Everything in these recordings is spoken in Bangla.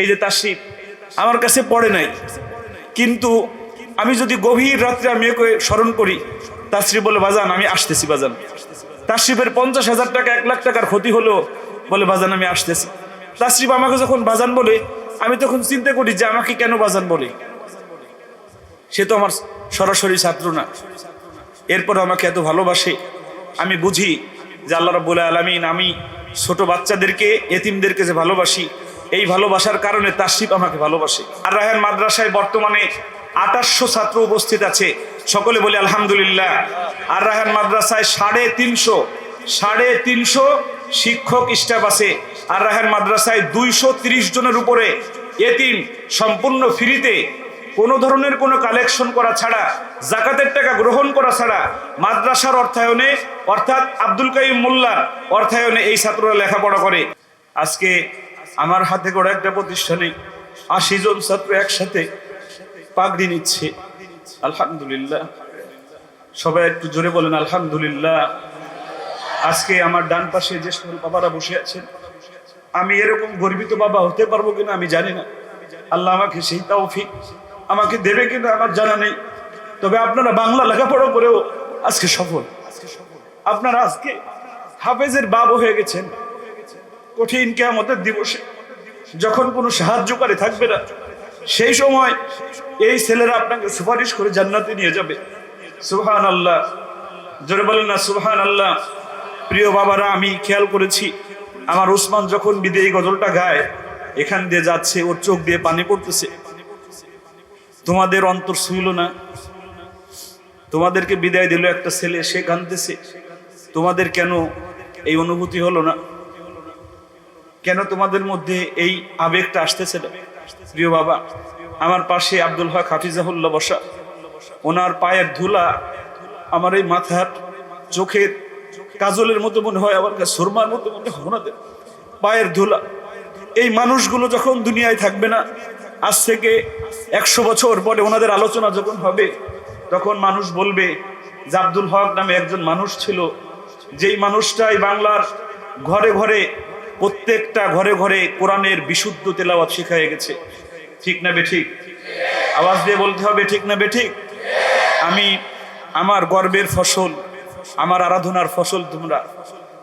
এই যে তাসিফ আমার কাছে পড়ে নাই। কিন্তু আমি যদি গভীর রাত্রে আমি একে স্মরণ করি তাসরিফ বলে, বাজান, আমি আসতেছি, বাজান। তাসরিফের পঞ্চাশ হাজার টাকা, এক লাখ টাকার ক্ষতি হলো বলে, বাজান, আমি আসতেছি। তাসরিফ আমাকে যখন বাজান বলে, আমি তখন চিন্তা করি যে, আমাকে কেন বাজান বলে? সে তো আমার সরাসরি ছাত্র না। এরপর আমাকে এত ভালোবাসে, আমি বুঝি যে, আল্লাহ রব্বুল আলমিন, আমি ছোট বাচ্চাদেরকে, এতিমদেরকে যে ভালোবাসি এই ভালোবাসার কারণে তাসিফ আমাকে ভালোবাসে। আর রাহান মাদ্রাসায় বর্তমানে আঠাশশো ছাত্র উপস্থিত আছে। সকলে বলে আলহামদুলিল্লাহ। আর রাহান মাদ্রাসায় সাড়ে তিনশো সাড়ে তিনশো শিক্ষক স্টাফ আছে। আর রাহান মাদ্রাসায় দুইশো জনের উপরে এতিম সম্পূর্ণ ফ্রিতে কোনো ধরনের কোনো কালেকশন করা ছাড়া, জাকাতের টাকা গ্রহণ করা ছাড়া মাদ্রাসার অর্থায়নে, অর্থাৎ আব্দুল কাইম মোল্লার অর্থায়নে এই ছাত্ররা লেখাপড়া করে। আজকে আমার হাতে গড়া একটা প্রতিষ্ঠানে আশি জন ছাত্র একসাথে পাগড়ি নিচ্ছে। আলহামদুলিল্লাহ। সবাই একটু জোরে বলেন, আলহামদুলিল্লাহ। আজকে আমার ডান পাশে যে সকল বাবারা বসে আছেন, আমি এরকম গর্বিত বাবা হতে পারব কিনা আমি জানি না। আল্লাহ আমাকে সেই তৌফিক আমাকে দেবে কিনা আমার জানা নেই। তবে আপনারা বাংলা লেখাপড়া করেও আজকে সফল। আপনারা আজকে হাফেজের বাবু হয়ে গেছেন। কঠিন কেয়ামতের দিবসে। যখন কোনো সাহায্যকারী থাকবে না, সেই সময় এই ছেলেরা আপনাকে সুপারিশ করে জান্নাতে নিয়ে যাবে। সুহান আল্লাহ জোরে বলেন না সুহান আল্লাহ প্রিয় বাবারা, আমি খেয়াল করেছি, আমার উসমান যখন বিদেয়ী গজলটা গায়, এখান দিয়ে যাচ্ছে, ওর চোখ দিয়ে পানি পড়তেছে। তোমাদের অন্তর শুইল না। তোমাদেরকে বিদায় দিল একটা ছেলে, সে কাঁদতেছে। তোমাদের কেন এই অনুভূতি হলো না? কেন তোমাদের মধ্যে এই আবেগটা আসতেছে না? প্রিয় বাবা, আমার পাশে আব্দুল হক হাফিজাহুল্লাহ বসা। ওনার পায়ের ধুলা আমার এই মাথার চোখের কাজলের মতো মনে হয়, আমার কাছে সুরমার মতো মনে হয়, ওনাদের পায়ের ধুলা। এই মানুষগুলো যখন দুনিয়ায় থাকবে না, আজ থেকে একশো বছর পরে ওনাদের আলোচনা যখন হবে, তখন মানুষ বলবে যে আব্দুল হক নামে একজন মানুষ ছিল। যেই মানুষটাই বাংলার ঘরে ঘরে প্রত্যেকটা ঘরে ঘরে কোরআনের বিশুদ্ধ তেলাওয়াত শিখাই গেছে। ঠিক না বেঠিক? আওয়াজ দিয়ে বলতে হবে, ঠিক না বেঠিক? আমি আমার গর্বের ফসল, আমার আরাধনার ফসল তোমরা।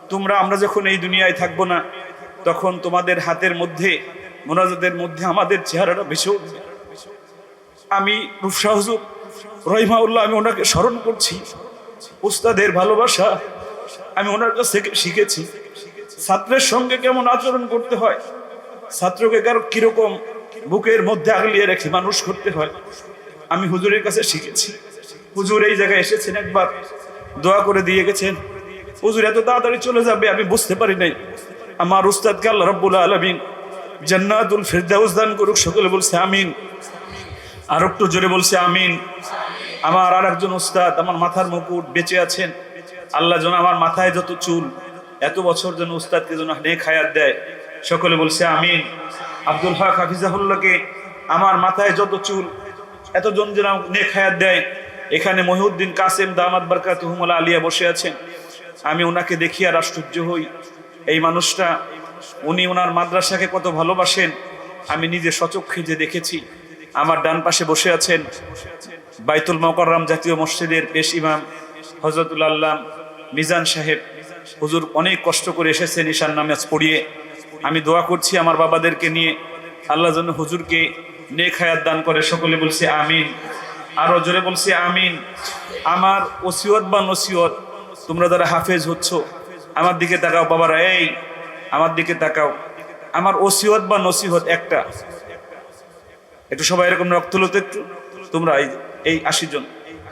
তোমরা, আমরা যখন এই দুনিয়ায় থাকব না, তখন তোমাদের হাতের মধ্যে, মোনাজাতের মধ্যে আমাদের চেহারাটা বেশি উঠবে। আমি রূপসা হুজুর, রহিমাউল্লাহ, আমি ওনাকে স্মরণ করছি। উস্তাদের ভালোবাসা আমি ওনার কাছ থেকে শিখেছি। ছাত্রের সঙ্গে কেমন আচরণ করতে হয়? ছাত্রকে কারও কীরকম বুকের মধ্যে আগলিয়ে রেখে মানুষ করতে হয়? আমি হুজুরের কাছে শিখেছি। হুজুর এই জায়গায় এসেছেন একবার। দোয়া করে দিয়ে গেছেন। হুজুর এত তাড়াতাড়ি চলে যাবে, আমি বুঝতে পারি নাই। আমার উস্তাদকে আল্লাহ রব্বুল আলমিন জান্নাতুল ফেরদাউস দান করুক, সকলে বলছে আমিন। আর একটু জোরে বলছে আমিন। আমার আর একজন উস্তাদ আমার মাথার মুকুট বেঁচে আছেন। আল্লাহ যেন আমার মাথায় যত চুল এত বছর যেন উস্তাদকে যেন নেক হায়াত দেয়। সকলে বলছে, আমিন। আব্দুল হক হাফিজাহুল্লাহকে, আমার মাথায় যত চুল, এতজন যেন নেক হায়াত দেয়। এখানে মহিউদ্দিন কাসেম দামাদ বারকাত হুমলা আলিয়া বসে আছেন। আমি ওনাকে দেখি আর আশ্চর্য হই। এই মানুষটা, উনি ওনার মাদ্রাসাকে কত ভালোবাসেন, আমি নিজে সচক্ষে যে দেখেছি। আমার ডান পাশে বসে আছেন বাইতুল মকররাম জাতীয় মসজিদের পেশ ইমাম হজরতুল আল্লাহ মিজান সাহেব। হুজুর অনেক কষ্ট করে এসেছেন ঈশান নামাজ পড়িয়ে। আমি দোয়া করছি আমার বাবাদেরকে নিয়ে। আল্লাহ যেন হুজুরকে নেক হায়াত দান করে। সকলে বলছে আমিন। আরও জোরে বলছে আমিন। আমার ওসিয়ত বা নসিয়ত, তোমরা যারা হাফেজ হচ্ছ, আমার দিকে তাকাও বাবারা, এই আমার দিকে তাকাও। আমার ওসিয়ত বা নসিহত একটা। একটু সবাই এরকম রক্ত তুলো তো একটু। তোমরা এই আশি জন।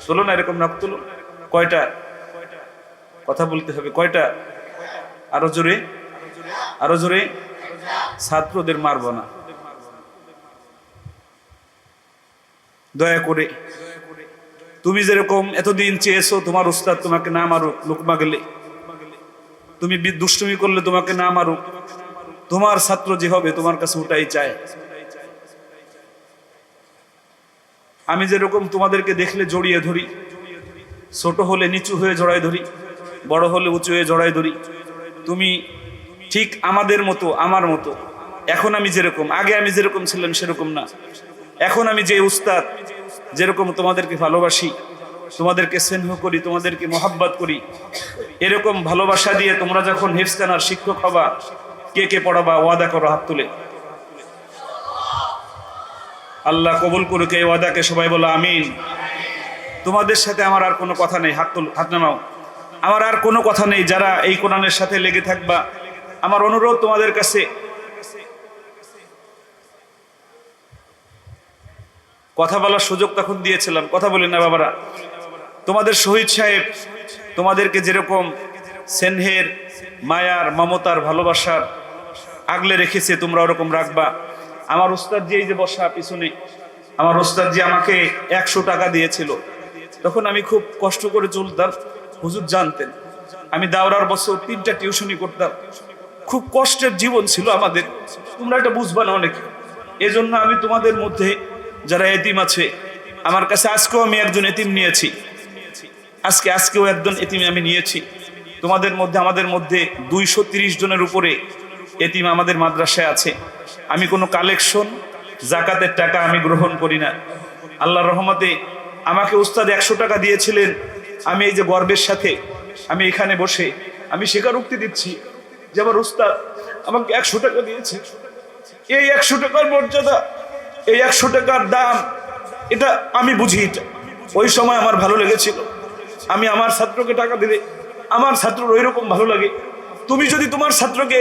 তোলো না এরকম রক্ত কয়টা? কথা বলতে হবে। কয়টা? আরও জোরে? আরও জোরে? ছাত্রদের মারব না। দয়া করে। তুমি যেরকম এতদিন চেয়েছো তোমার উস্তাদ তোমাকে না মারুক লোকমা গেলে তুমি দুষ্টুমি করলে তোমাকে না মারুক। তোমার ছাত্র যে হবে তোমার কাছে ওটাই চায়। আমি যেরকম তোমাদেরকে দেখলে জড়িয়ে ধরি, ছোট হলে নিচু হয়ে জড়াই ধরি বড় হলে উঁচু হয়ে জড়াই ধরি। তুমি ঠিক আমাদের মতো, আমার মতো। এখন আমি যেরকম, আগে আমি যেরকম ছিলাম সেরকম না। এখন আমি যে উস্তাদ, যেরকম তোমাদেরকে ভালোবাসি, তোমাদেরকে স্নেহ করি, তোমাদেরকে মোহাব্বত করি, এরকম ভালোবাসা দিয়ে তোমরা যখন হেফস্তানার শিক্ষক হবা, কে কে পড়াবা, ওয়াদা করো হাত তুলে। আল্লাহ কবুল করুক, এই ওয়াদাকে সবাই বলো আমিন। তোমাদের সাথে আমার আর কোনো কথা নেই, হাত তুল, হাত নামাও। আমার আর কোনো কথা নেই, যারা এই কোরআনের সাথে লেগে থাকবা। আমার অনুরোধ তোমাদের কাছে। কথা বলার সুযোগ তখন দিয়েছিলাম। কথা বলি না বাবারা। তোমাদের শহীদ সাহেব, তোমাদেরকে যেরকম স্নেহের, মায়ার, মমতার ভালোবাসার আগলে রেখেছে, তোমরা ওরকম রাখবা। আমার ওস্তাদ যে এই যে বসা পিছনে, আমার ওস্তাদ যে আমাকে একশো টাকা দিয়েছিল। তখন আমি খুব কষ্ট করে চলতাম। হুজুর জানতেন। আমি দাওরার বছর তিনটা টিউশনি করতাম। খুব কষ্টের জীবন ছিল আমাদের। তোমরা এটা বুঝবা না অনেকে। এজন্য আমি তোমাদের মধ্যে যারা এতিম আছে, আমার কাছে আজকেও আমি একজন এতিম নিয়েছি। আজকে আজকেও একজন এতিম আমি নিয়েছি। তোমাদের মধ্যে, আমাদের মধ্যে দুইশো তিরিশ জনের উপরে এতিম আমাদের মাদ্রাসায় আছে। আমি কোনো কালেকশন, জাকাতের টাকা আমি গ্রহণ করি না। আল্লাহর রহমতে আমাকে উস্তাদ একশো টাকা দিয়েছিলেন। আমি এই যে গর্বের সাথে আমি এখানে বসে আমি স্বীকারোক্তি দিচ্ছি যে আমার উস্তাদ আমাকে একশো টাকা দিয়েছে। এই একশো টাকার মর্যাদা, এই একশো টাকার দাম, এটা আমি বুঝি এটা। ওই সময় আমার ভালো লেগেছিল। আমি আমার ছাত্রকে টাকা দিলে আমার ছাত্রর ওই রকম ভালো লাগে। তুমি যদি তোমার ছাত্রকে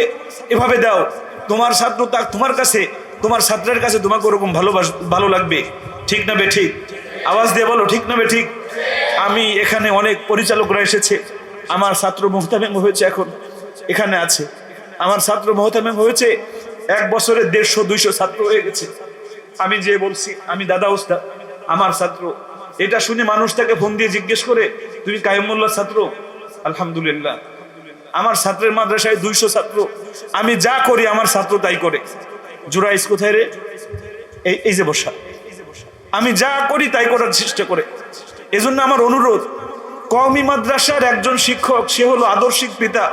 এভাবে দাও, তোমার ছাত্র তা তোমার কাছে, তোমার ছাত্রের কাছে তোমাকে ওরকম ভালোবাস ভালো লাগবে। ঠিক না বে ঠিক? আওয়াজ দিয়ে বলো, ঠিক না বে ঠিক? আমি এখানে অনেক পরিচালকরা এসেছে। আমার ছাত্র মোহতামেম হয়েছে এখন, এখানে আছে। আমার ছাত্র মোহতামেম হয়েছে, এক বছরে দেড়শো, দুইশো ছাত্র হয়ে গেছে। আমি যে বলছি, আমি দাদা উস্তাদ আমার ছাত্র। এটা শুনে মানুষ তাকে ফোন দিয়ে জিজ্ঞেস করে, তুমি কায়মুল্লাহ ছাত্র? আলহামদুলিল্লাহ। আমার ছাত্রের মাদ্রাসায় দুইশো ছাত্র। আমি যা করি, আমার ছাত্র তাই করে। জুরাইস কোথায় রে? এই এই যে বসা। আমি যা করি, তাই করার চেষ্টা করে। এজন্য আমার অনুরোধ, কওমি মাদ্রাসার একজন শিক্ষক, সে হলো আদর্শিক পিতা,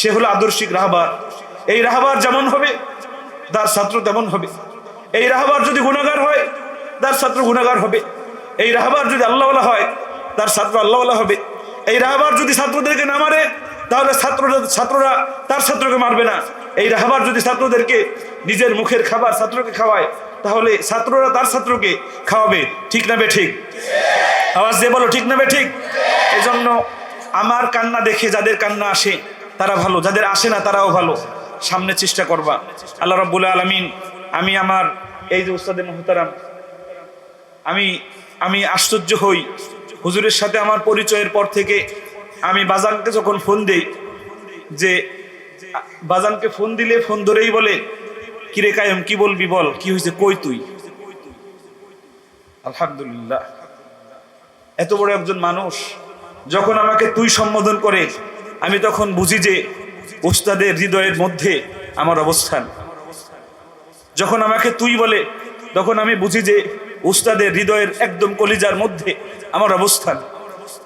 সে হলো আদর্শিক রাহবার। এই রাহবার যেমন হবে, তার ছাত্র তেমন হবে। এই রাহবার যদি গুণাগার হয়, তার ছাত্র গুণাগার হবে। এই রাহবার যদি আল্লাহওয়ালা হয়, তার ছাত্র আল্লাহওয়ালা হবে। এই রাহবার যদি ছাত্রদেরকে না মারে, তাহলে ছাত্ররা ছাত্ররা তার ছাত্রকে মারবে না। এই রাহবার যদি ছাত্রদেরকে নিজের মুখের খাবার ছাত্রকে খাওয়ায়, তাহলে ছাত্ররা তার ছাত্রকে খাওয়াবে। ঠিক না বে ঠিক? আওয়াজ দিয়ে বলো, ঠিক না বে, ঠিক? এই জন্য আমার কান্না দেখে যাদের কান্না আসে, তারা ভালো। যাদের আসে না, তারাও ভালো। সামনে চেষ্টা করবা। আল্লাহ রব্বুল আলমিন, আমি আমার এই যে উস্তাদে মোহতারাম, আমি আমি আশ্চর্য হই। হুজুরের সাথে আমার পরিচয়ের পর থেকে আমি বাজানকে যখন ফোন দেই, যে বাজানকে ফোন দিলে ফোন ধরেই বলে, কিরে কায়ম, কি বলবি বল? কি হয়েছে কই তুই? আলহামদুলিল্লাহ। এত বড় একজন মানুষ, যখন আমাকে তুই সম্বোধন করে, আমি তখন বুঝি যে উস্তাদের হৃদয়ের মধ্যে আমার অবস্থান। যখন আমাকে তুই বলে, তখন আমি বুঝি যে উস্তাদের হৃদয়ের একদম কলিজার মধ্যে আমার অবস্থান।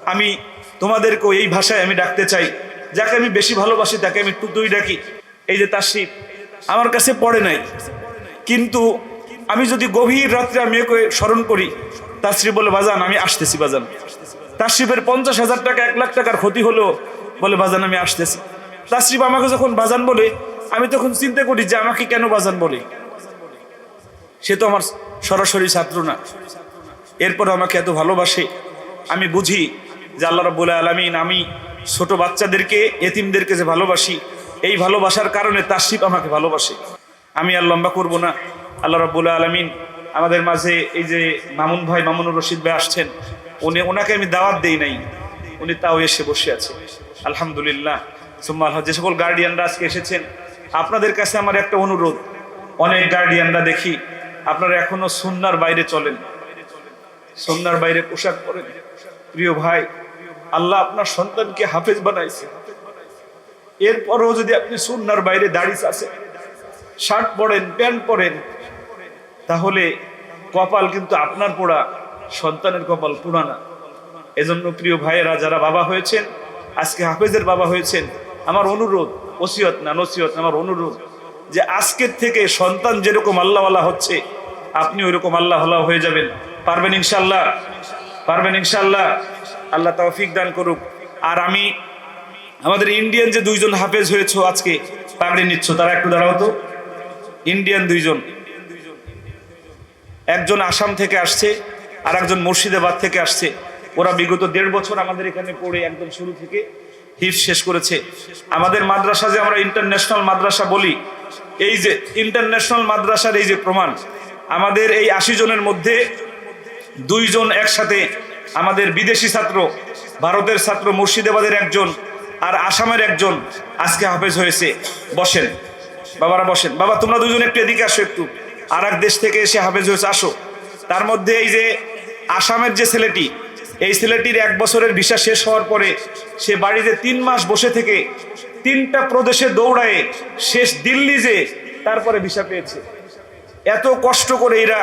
আমি তোমাদেরকেও এই ভাষায় আমি ডাকতে চাই, যাকে আমি বেশি ভালোবাসি তাকে আমি তুই ডাকি। এই যে তাসিফ আমার কাছে পড়ে নাই। কিন্তু আমি যদি গভীর রাত্রে আমি স্মরণ করি তাসরিফ বলে, বাজান, আমি আসতেছি, বাজান। তাসরিফের পঞ্চাশ হাজার টাকা, এক লাখ টাকার ক্ষতি হলো বলে, বাজান, আমি আসতেছি। তাসরিফ আমাকে যখন বাজান বলে, আমি তখন চিন্তা করি যে, আমাকে কেন বাজান বলে? সে তো আমার সরাসরি ছাত্র না। এরপর আমাকে এত ভালোবাসে। আমি বুঝি যে, আল্লাহ রব্বুল আলমিন, আমি ছোট বাচ্চাদেরকে, এতিমদেরকে যে ভালোবাসি, এই ভালোবাসার কারণে তাসিফ আমাকে ভালোবাসে। আমি আর লম্বা করব না। আল্লাহ রব্বুল আলমিন আমাদের মাঝে এই যে মামুন ভাই, মামুনুর রশিদ ভাই আসছেন, উনি ওনাকে আমি দাওয়াত দেই নাই। উনি তাও এসে বসে আছে। আলহামদুলিল্লাহ। সুম্মা যে সকল গার্ডিয়ানরা আজকে এসেছেন, আপনাদের কাছে আমার একটা অনুরোধ। অনেক গার্ডিয়ানরা দেখি, আপনারা এখনও সুন্নার বাইরে চলেন। সন্ধ্যার বাইরে পোশাক পরেন। প্রিয় ভাই, আল্লাহ আপনার সন্তানকে হাফেজ বানাইছে। এরপরও যদি আপনি সুন্নার বাইরে দাড়ি আছে শার্ট পরেন, প্যান্ট পরেন তাহলে কপাল কিন্তু আপনার পোড়া, সন্তানের কপাল পুরানা। এজন্য প্রিয় ভাইয়েরা, যারা বাবা হয়েছেন, আজকে হাফেজের বাবা হয়েছেন, আমার অনুরোধ, ওসিয়ত না নসিয়ত, আমার অনুরোধ যে আজকের থেকে সন্তান যেরকম আল্লাহওয়ালা হচ্ছে, আপনি ওইরকম আল্লাহ হয়ে যাবেন। পারবেন ইনশাল্লাহ পারবেন ইনশাল্লাহ আল্লাহ তৌফিক দান করুক। আর আমি, আমাদের ইন্ডিয়ান যে দুইজন হাফেজ হয়েছে আজকে, পাগড়ি নিচ্ছ, তারা একটু দাঁড়াও তো। ইন্ডিয়ান দুইজন। একজন আসাম থেকে আসছে আর একজন মুর্শিদাবাদ থেকে আসছে। ওরা বিগত দেড় বছর আমাদের এখানে পড়ে একদম শুরু থেকে হিফ শেষ করেছে। আমাদের মাদ্রাসা যে আমরা ইন্টারন্যাশনাল মাদ্রাসা বলি, এই যে ইন্টারন্যাশনাল মাদ্রাসার এই যে প্রমাণ, আমাদের এই আশি জনের মধ্যে দুইজন একসাথে আমাদের বিদেশি ছাত্র, ভারতের ছাত্র, মুর্শিদাবাদের একজন আর আসামের একজন আজকে হাফেজ হয়েছে। বসেন, বাবারা বসেন। বাবা, তোমরা দুজন একটু এদিকে আসো একটু। আর দেশ থেকে এসে হাফেজ হয়েছে, আসো। তার মধ্যে এই যে আসামের যে ছেলেটি, এই ছেলেটির এক বছরের ভিসা শেষ হওয়ার পরে সে বাড়িতে তিন মাস বসে থেকে তিনটা প্রদেশে দৌড়ায় শেষ দিল্লি যে তারপরে ভিসা পেয়েছে। এত কষ্ট করে এরা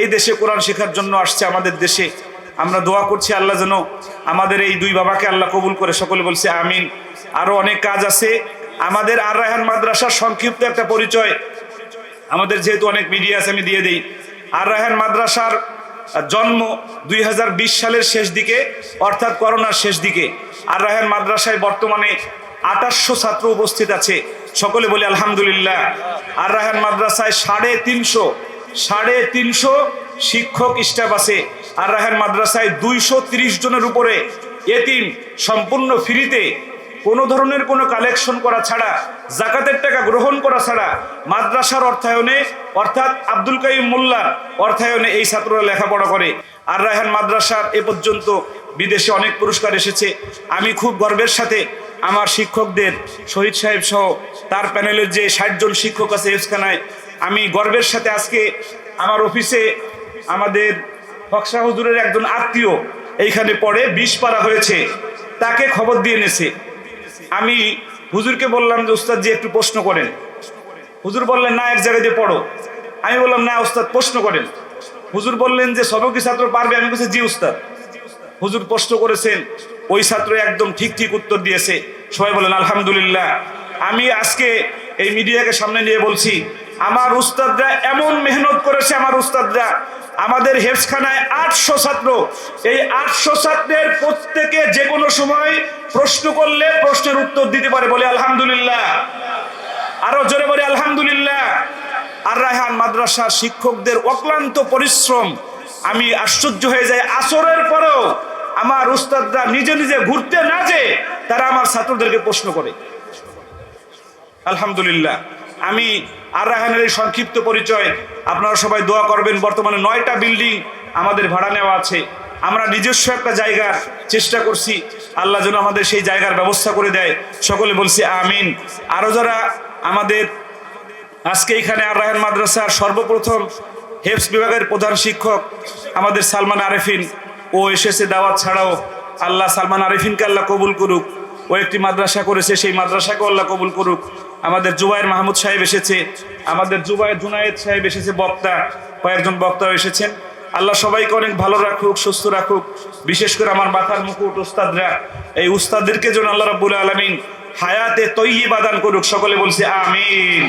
এই দেশে কোরআন শেখার জন্য আসছে আমাদের দেশে। আমরা দোয়া করছি আল্লাহ যেন আমাদের এই দুই বাবাকে আল্লাহ কবুল করে সকলে বলছে আমিন। আরও অনেক কাজ আছে। আমাদের আর রায়হান মাদ্রাসার সংক্ষিপ্ত একটা পরিচয়। আমাদের যেহেতু অনেক মিডিয়া আছে, আমি দিয়ে দিই। আর রায়হান মাদ্রাসার জন্ম দুই হাজার বিশ সালের শেষ দিকে, অর্থাৎ করোনার শেষ দিকে। আর রায়হান মাদ্রাসায় বর্তমানে আঠাশশো ছাত্র উপস্থিত আছে। সকলে বলি আলহামদুলিল্লাহ। আর রায়হান মাদ্রাসায় সাড়ে তিনশো সাড়ে তিনশো শিক্ষক স্টাফ আছে। আর রায়হান মাদ্রাসায় দুইশো তিরিশ জনের উপরে এ এতিম সম্পূর্ণ ফ্রিতে কোনো ধরনের কোনো কালেকশন করা ছাড়া জাকাতের টাকা গ্রহণ করা ছাড়া মাদ্রাসার অর্থায়নে, অর্থাৎ আব্দুল কাইম মোল্লার অর্থায়নে এই ছাত্ররা লেখাপড়া করে। আর রায়হান মাদ্রাসার এ পর্যন্ত বিদেশে অনেক পুরস্কার এসেছে। আমি খুব গর্বের সাথে আমার শিক্ষকদের, শহীদ সাহেব সহ তার প্যানেলের যে ষাটজন শিক্ষক আছে এফখানায় আমি গর্বের সাথে আজকে আমার অফিসে আমাদের ফকসা হুজুরের একজন আত্মীয় এইখানে পড়ে, বিষ পারা হয়েছে, তাকে খবর দিয়ে এনেছে। আমি হুজুরকে বললাম যে উস্তাদ জি, একটু প্রশ্ন করেন। হুজুর বললেন, না এক জায়গায় দিয়ে পড়ো। আমি বললাম, না উস্তাদ প্রশ্ন করেন। হুজুর বললেন যে সবকি ছাত্র পারবে? আমি বলছি, জি উস্তাদ হুজুর প্রশ্ন করেছেন, ওই ছাত্র একদম ঠিক ঠিক উত্তর দিয়েছে। সবাই বলেন আলহামদুলিল্লাহ। আমি আজকে এই মিডিয়াকে সামনে নিয়ে বলছি, আমার উস্তাদরা এমন মেহনত করেছে, আমার উস্তাদরা। আমাদের হেফসখানায় আটশো ছাত্র। এই আটশো যে কোনো সময় প্রশ্ন করলে প্রশ্নের উত্তর দিতে পারে, বলে আলহামদুলিল্লাহ। আরও জোরে বলে আলহামদুলিল্লাহ। আর রায়হান মাদ্রাসার শিক্ষকদের অক্লান্ত পরিশ্রম, আমি আশ্চর্য হয়ে যাই। আসরের পরেও আমার উস্তাদরা নিজে নিজে ঘুরতে না যে তারা আমার ছাত্রদেরকে প্রশ্ন করে। আলহামদুলিল্লাহ। আমি আর রায়হানের এই সংক্ষিপ্ত পরিচয়, আপনারা সবাই দোয়া করবেন, বর্তমানে নয়টা বিল্ডিং আমাদের ভাড়া নেওয়া আছে। আমরা নিজস্ব একটা জায়গার চেষ্টা করছি। আল্লাহ যেন আমাদের সেই জায়গার ব্যবস্থা করে দেয়। সকলে বলছি আমিন। আরও যারা আমাদের আজকে এখানে আর রায়হান মাদ্রাসার সর্বপ্রথম হেফস বিভাগের প্রধান শিক্ষক আমাদের সালমান আরেফিন, ও এসেছে দাওয়াত ছাড়াও। আল্লাহ সালমান আরেফিনকে আল্লাহ কবুল করুক। ও একটি মাদ্রাসা করেছে, সেই মাদ্রাসাকেও আল্লাহ কবুল করুক। আমাদের জুবাইর মাহমুদ সাহেব এসেছে, আমাদের জুবাইর জুনায়েদ সাহেব এসেছে, বক্তা। কয়েকজন বক্তাও এসেছেন। আল্লাহ সবাইকে অনেক ভালো রাখুক, সুস্থ রাখুক। বিশেষ করে আমার মাথার মুকুট, উস্তাদরা, এই উস্তাদদেরকে যেন আল্লাহ রাবুল আলমিন হায়াতে তৈরি বাদান করুক। সকলে বলছে, আমিন।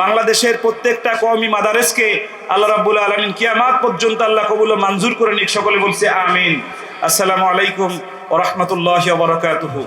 বাংলাদেশের প্রত্যেকটা কওমি মাদারেসকে আল্লাহ রাব্বুল আলামিন কিয়ামাত পর্যন্ত আল্লাহ কবুল ও মঞ্জুর করে নিক। সকলে বলছে, আমিন। আসসালামু আলাইকুম ওয়া রাহমাতুল্লাহি বারাকাতুহু।